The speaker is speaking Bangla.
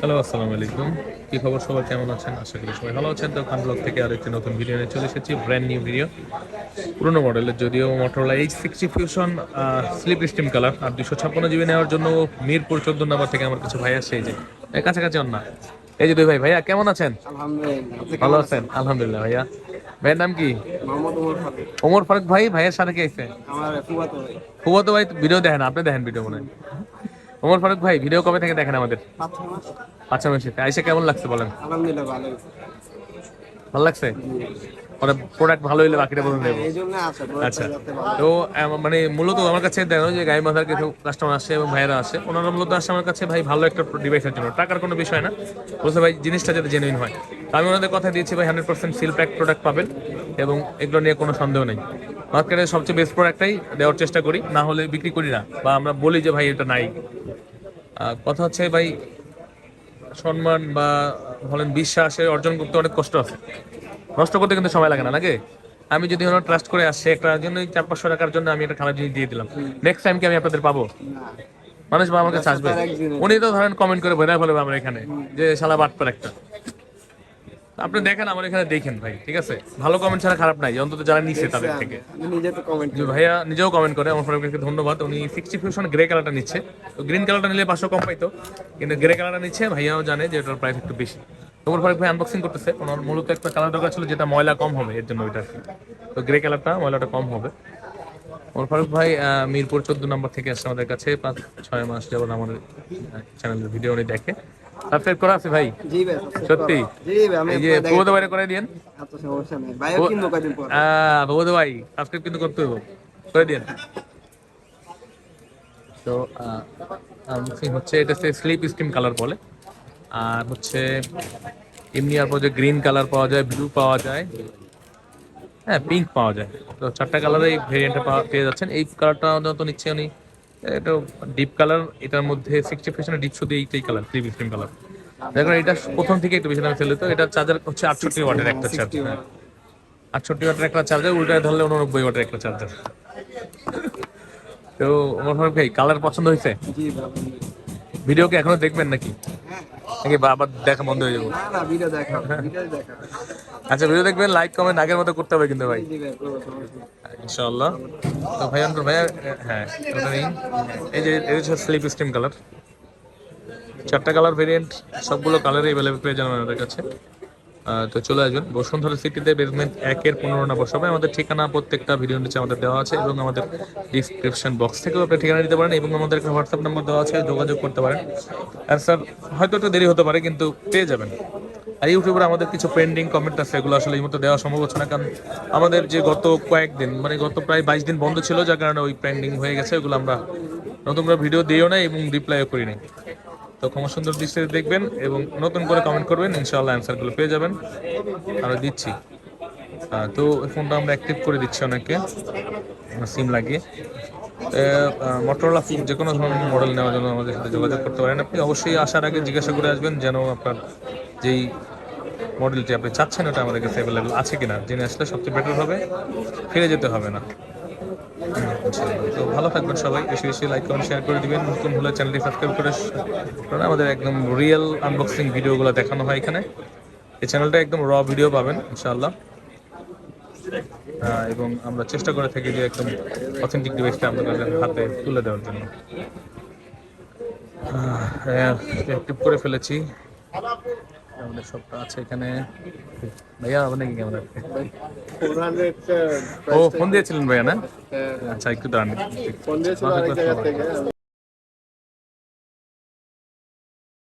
হ্যালো আসসালামু আলাইকুম কি খবর? সবাই কেমন আছেন? আশা করি সবাই ভালো আছেন। তো খান ব্লগ থেকে আরও একটি নতুন ভিডিও নিয়ে চলে এসেছি। ব্র্যান্ড নিউ ভিডিও পুরোনো মডেলের যদিও Motorola H sixty fusion slipstream colour আর দুশো ছাপ্পান্ন জিবি নেওয়ার জন্য মিরপুর চোদ্দ নম্বর থেকে আমার কিছু ভাই আসছে এই যে। এই কাছাকাছি অন্য এই যে দুই ভাই। ভাইয়া কেমন আছেন? ভালো আছেন? আলহামদুলিল্লাহ ভাইয়া। ভাইয়ের নাম কি? ওমর ফারুক। ভাই। ভাইয়ের সাথে কে ফুয়াতো ভাই। ভাই ভিডিও দেখেন আপনি দেখেন ভিডিও মনে হয়। ওমর ফারুক ভাই ভিডিও কবে থেকে দেখেন আমাদের? পাঁচ ছয় মাস। আচ্ছা মাসে। আইসে কেমন লাগছে বলেন? আলহামদুলিল্লাহ ভালো ভালো লাগছে? মানে প্রোডাক্ট ভালো হইলে বাকিটা বলুন দেবো। আচ্ছা। তো মানে মূলত আমার কাছে দেখো যে গায়ে মাথার কিছু কাস্টমার আসে এবং ভাইয়েরা আসে। ওনারা মূলত আসে আমার কাছে ভাই ভালো একটা ডিভাইসের জন্য। টাকার কোনো বিষয় না। বলছে ভাই জিনিসটা যাতে জেনুইন হয়। আমি ওনাদের কথা দিয়েছি ভাই hundred percent seal pack product পাবেন এবং এগুলো নিয়ে কোনো সন্দেহ নেই। মার্কেটে সবচেয়ে বেস্ট প্রোডাক্টটাই দেওয়ার চেষ্টা করি না হলে বিক্রি করি না বা আমরা বলি যে ভাই এটা নাই। কথা হচ্ছে ভাই সম্মান বা বলেন বিশ্বাসে অর্জন করতে অনেক কষ্ট আছে। নষ্ট করতে কিন্তু সময় লাগে না নাকি? আমি যদি ওনার ট্রাস্ট করে আসছে একটা জন্য চার পাঁচশো টাকার জন্য আমি একটা খারাপ জিনিস দিয়ে দিলাম। নেক্সট টাইম কি আমি আপনাদের পাবো? মানুষ বা আমার কাছে আসবে উনি তো ধরেন কমেন্ট করে বেড়া ফেলবে আমার এখানে। যে শালা বাটপার একটা আপনি দেখেন আমার এখানে দেখেন ভাই ঠিক আছে? ভালো কমেন্ট ছাড়া খারাপ নাই অন্তত যারা নিচ্ছে তাদের থেকে। নিজে তো কমেন্ট ভাইয়া নিজেও কমেন্ট করে আমার ফটোগ্রাফিকে ধন্যবাদ। উনি সিক্সটি ফিউশন গ্রে কালারটা নিচ্ছে। তো গ্রিন কালারটা নিলে পাঁচশো কম পাইতো কিন্তু গ্রে কালারটা নিচ্ছে ভাইয়াও জানে যে ওটার প্রাইস একটু বেশি। তোমার ফারুক ভাই আনবক্সিং করতেছে ওনার মূলত একটা কালার দরকার ছিল যেটা ময়লা কম হবে এর জন্য ওইটা। তো গ্রে কালারটা ময়লাটা কম হবে। ওমর ফারুক ভাই মিরপুর চোদ্দ নম্বর থেকে আসছে আমাদের কাছে পাঁচ ছয় মাস যাবত আমাদের চ্যানেলের ভিডিও উনি দেখে। সাবস্ক্রাইব করা আছে ভাই? জি ভাই সত্যি? জি ভাই আমি এই প্রবোধ বাইরে করে সমস্যা নেই। পর? প্রবোধ ভাই সাবস্ক্রাইব কিন্তু করতে হবে করে দিয়েন। তো আনবক্সিং হচ্ছে এটা স্লিপ স্কিম কালার বলে। আর হচ্ছে এমনি আর যে গ্রিন কালার পাওয়া যায় ব্লু পাওয়া যায়। হ্যাঁ পিঙ্ক পাওয়া যায়। তো চারটা কালারে এই ভেরিয়েন্টটা পেয়ে যাচ্ছেন। এই কালারটা তো নিচ্ছে উনি এটা ডিপ কালার এটার মধ্যে সিক্সটি পার্সেন্ট ডিপ শুধু এইটাই কালার স্লিপ স্কিম কালার দেখুন এটা প্রথম থেকে একটু বেশি দামে চলে তো এটা চার্জার হচ্ছে আটষট্টি ওয়াটের একটা চার্জার আটষট্টি ওয়াটের একটা চার্জার উল্টায় ধরলে উননব্বই ওয়াটের একটা চার্জার তো আমার ফারুক ভাই কালার পছন্দ হয়েছে? ভিডিও কি এখনও দেখবেন নাকি? নাকি আবার দেখা বন্ধ হয়ে যাব? না না ভিডিও দেখা ভিডিও দেখা আচ্ছা ভিডিও দেখবেন লাইক কমেন্ট আগের মতো করতে হবে কিন্তু ভাই। ভাই ইনশাআল্লাহ। তো ভাই আন্তর ভাইয়া হ্যাঁ ওটা। এই যে এই হচ্ছে স্লিপ স্টিম কালার চারটা কালার ভেরিয়েন্ট সবগুলো কালারই অ্যাভেলেবল পেয়ে যাবেন আমাদের কাছে। তো চলে আসবেন। বসুন্ধরা সিটিতে বেসমেন্ট একের পনেরো নম্বর সবাই আমাদের ঠিকানা প্রত্যেকটা ভিডিও নিচে আমাদের দেওয়া আছে এবং আমাদের ডিসক্রিপশন বক্স থেকেও আপনি ঠিকানা দিতে পারেন এবং আমাদের একটা হোয়াটসঅ্যাপ নাম্বার দেওয়া আছে যোগাযোগ করতে পারেন। আর স্যার হয়তো একটু দেরি হতে পারে কিন্তু পেয়ে যাবেন। আর ইউটিউবে আমাদের কিছু পেন্ডিং কমেন্ট আছে, এগুলো আসলে এই মতো দেওয়া সম্ভব হচ্ছে না, কারণ আমাদের যে গত কয়েকদিন মানে গত প্রায় বাইশ দিন বন্ধ ছিল, যার কারণে ওই পেন্ডিং হয়ে গেছে ওগুলো আমরা নতুন করে ভিডিও দিও না এবং রিপ্লাইও করি নাই। তো ক্ষমা সুন্দর দৃষ্টিতে দেখবেন এবং নতুন করে কমেন্ট করবেন, ইনশাআল্লাহ অ্যান্সারগুলো পেয়ে যাবেন। আমরা দিচ্ছি। তো ফোনটা আমরা অ্যাক্টিভ করে দিচ্ছি অনেকে সিম লাগিয়ে। মোটরলা যে কোনো ধরনের মডেল নেওয়ার জন্য আমাদের সাথে যোগাযোগ করতে পারেন আপনি। অবশ্যই আসার আগে জিজ্ঞাসা করে আসবেন যেন আপনার যেই মডেলটি আপনি চাচ্ছেন, ওটা আমাদের কাছে অ্যাভেলেবেল আছে কিনা, জেনে আসলে সবচেয়ে বেটার হবে। ফিরে যেতে হবে না। তো ভালো থাকবেন সবাই। বেশি বেশি লাইক কমেন্ট শেয়ার করে দিবেন। নতুন হলে চ্যানেলটি সাবস্ক্রাইব করে কারণ আমাদের একদম রিয়েল আনবক্সিং ভিডিওগুলো দেখানো হয় এখানে। এই চ্যানেলটা একদম র ভিডিও পাবেন, ইনশাআল্লাহ। এবং আমরা চেষ্টা করে থাকি যে একদম অথেন্টিক ডিভাইসটা আপনাদের হাতে তুলে দেওয়ার জন্য। অ্যাক্টিভ করে ফেলেছি। আমাদের সবটা আছে এখানে। ভাইয়া হবে কি ক্যামেরা 400 ও ফোন দিয়েছিলেন ভাইয়া না? হ্যাঁ, আচ্ছা একটু দাঁড়ান। ফোন দিয়েছিল আরেক জায়গা থেকে। আমি